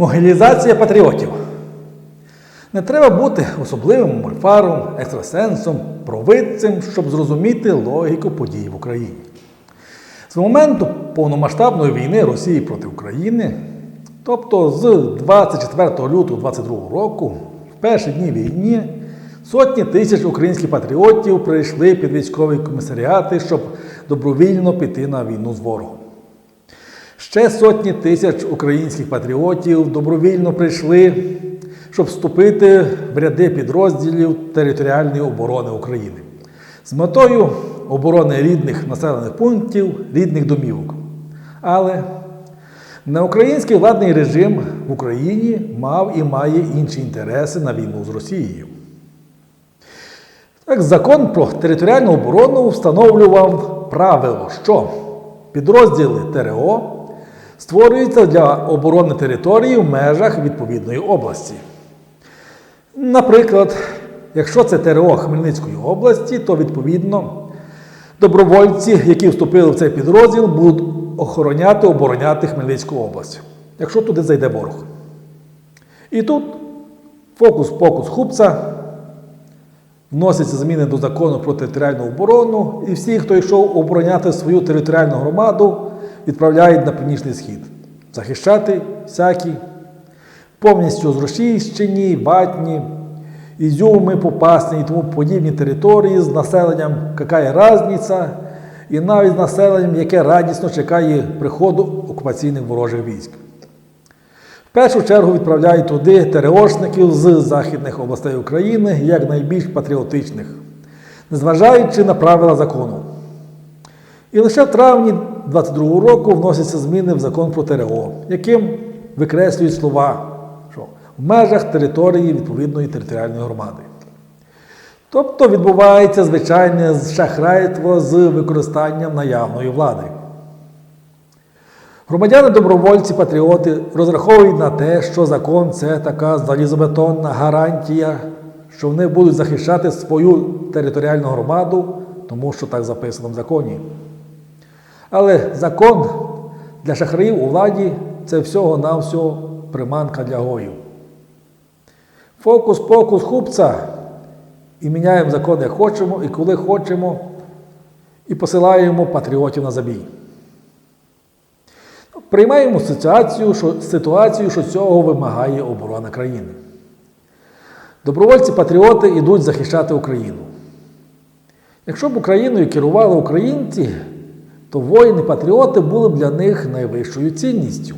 Могилізація патріотів. Не треба бути особливим мольфаром, екстрасенсом, провидцем, щоб зрозуміти логіку подій в Україні. З моменту повномасштабної війни Росії проти України, тобто з 24 лютого 2022 року, в перші дні війни, сотні тисяч українських патріотів прийшли під військові комісаріати, щоб добровільно піти на війну з ворогом. Ще сотні тисяч українських патріотів добровільно прийшли, щоб вступити в ряди підрозділів територіальної оборони України з метою оборони рідних населених пунктів, рідних домівок. Але неукраїнський владний режим в Україні мав і має інші інтереси на війну з Росією. Так, закон про територіальну оборону встановлював правило, що підрозділи ТРО створюються для оборони території в межах відповідної області. Наприклад, якщо це ТРО Хмельницької області, то відповідно добровольці, які вступили в цей підрозділ, будуть охороняти, обороняти Хмельницьку область, якщо туди зайде ворог. І тут фокус-покус хупца, вносяться зміни до закону про територіальну оборону, і всі, хто йшов обороняти свою територіальну громаду, відправляють на північний схід, захищати всякі повністю зрощищені, ватні, ізюми, попасні і тому подібні території з населенням, яка є різниця, і навіть з населенням, яке радісно чекає приходу окупаційних ворожих військ. В першу чергу відправляють туди ТРОшників з західних областей України як найбільш патріотичних, незважаючи на правила закону. І лише в травні 2022 року вносяться зміни в закон про ТРО, яким викреслюють слова, що в межах території відповідної територіальної громади. Тобто відбувається звичайне шахрайство з використанням наявної влади. Громадяни-добровольці, патріоти розраховують на те, що закон це така залізобетонна гарантія, що вони будуть захищати свою територіальну громаду, тому що так записано в законі. Але закон для шахраїв у владі це всього-навсього приманка для гоїв. Фокус-покус хупца і міняємо закон, як хочемо, і коли хочемо, і посилаємо патріотів на забій. Приймаємо ситуацію, що, ситуацію, що цього вимагає оборона країни. Добровольці-патріоти йдуть захищати Україну. Якщо б Україною керували українці, то воїни-патріоти були б для них найвищою цінністю.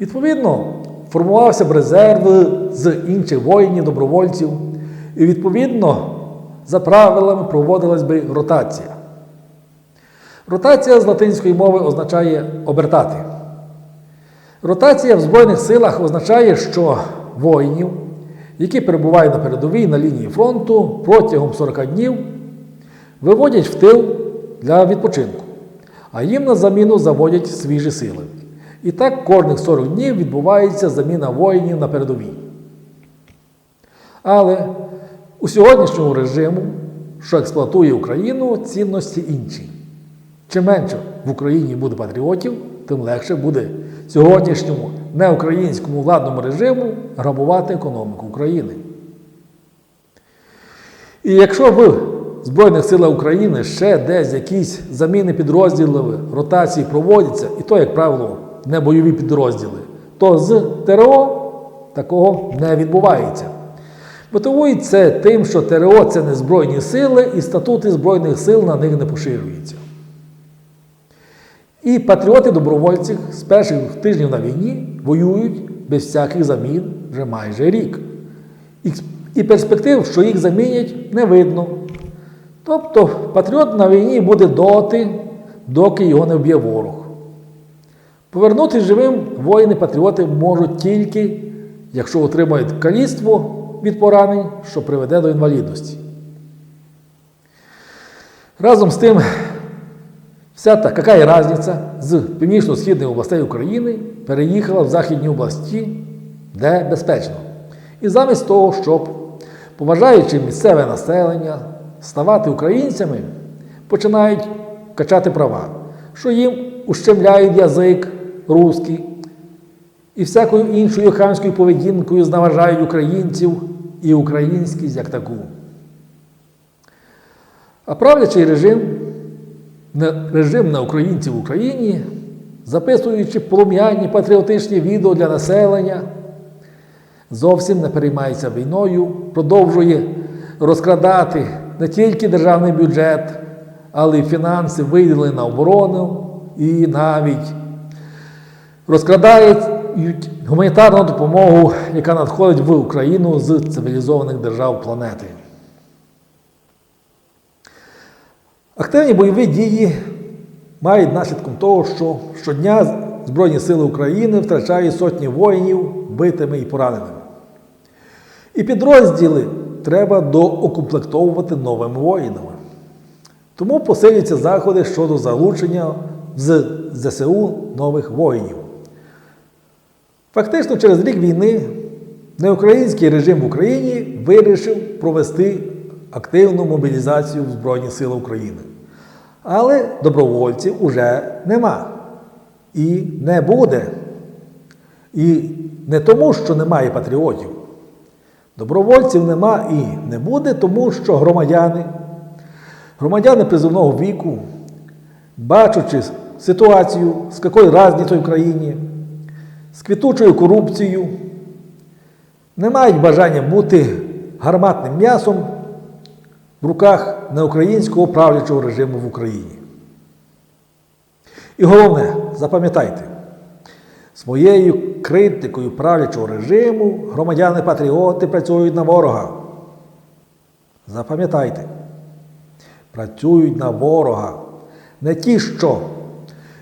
Відповідно, формувався б резерв з інших воїнів, добровольців, і відповідно за правилами проводилась би ротація. Ротація з латинської мови означає обертати. Ротація в Збройних силах означає, що воїнів, які перебувають на передовій на лінії фронту протягом 40 днів, виводять в тил для відпочинку, а їм на заміну заводять свіжі сили. І так кожних 40 днів відбувається заміна воїнів на передовій. Але у сьогоднішньому режиму, що експлуатує Україну, цінності інші. Чим менше в Україні буде патріотів, тим легше буде сьогоднішньому неукраїнському владному режиму грабувати економіку України. І якщо в Збройних силах України ще десь якісь заміни підрозділів, ротації проводяться, і то, як правило, не бойові підрозділи, то з ТРО такого не відбувається. Мотивують це тим, що ТРО це не Збройні сили, і статути Збройних сил на них не поширюються. І патріоти-добровольці з перших тижнів на війні воюють без всяких замін вже майже рік. І перспектив, що їх замінять, не видно. Тобто патріот на війні буде доти, доки його не вб'є ворог. Повернутися живим воїни-патріоти можуть тільки, якщо отримають каліцтво від поранень, що приведе до інвалідності. Разом з тим, вся та яка різниця з північно-східних областей України переїхала в західні області, де безпечно. І замість того, щоб, поважаючи місцеве населення, ставати українцями, починають качати права, що їм ущемляють язик русський і всякою іншою хамською поведінкою зневажають українців і українськість як таку. А правлячий режим, режим на українців в Україні, записуючи полум'яні патріотичні відео для населення, зовсім не переймається війною, продовжує розкрадати не тільки державний бюджет, але й фінанси, виділені на оборону і навіть розкрадають гуманітарну допомогу, яка надходить в Україну з цивілізованих держав планети. Активні бойові дії мають наслідком того, що щодня Збройні сили України втрачають сотні воїнів битими і пораненими. І підрозділи треба доукомплектовувати новими воїнами. Тому посилюються заходи щодо залучення з ЗСУ нових воїнів. Фактично, через рік війни неукраїнський режим в Україні вирішив провести активну мобілізацію в Збройні Сили України. Але добровольців уже нема. І не буде. І не тому, що немає патріотів. Добровольців нема і не буде, тому що громадяни, громадяни призовного віку, бачачи ситуацію, з якою разницею в країні, з квітучою корупцією, не мають бажання бути гарматним м'ясом в руках неукраїнського правлячого режиму в Україні. І головне, запам'ятайте, своєю критикою правлячого режиму громадяни-патріоти працюють на ворога. Запам'ятайте, працюють на ворога. Не ті, що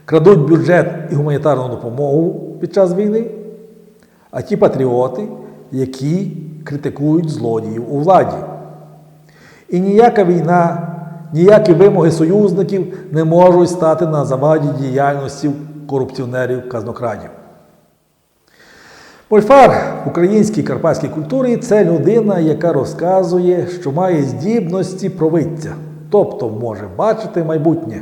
крадуть бюджет і гуманітарну допомогу під час війни, а ті патріоти, які критикують злодіїв у владі. І ніяка війна, ніякі вимоги союзників не можуть стати на заваді діяльності корупціонерів-казнокрадів. Мольфар в українській карпатській культурі це людина, яка розказує, що має здібності провидця, тобто може бачити майбутнє.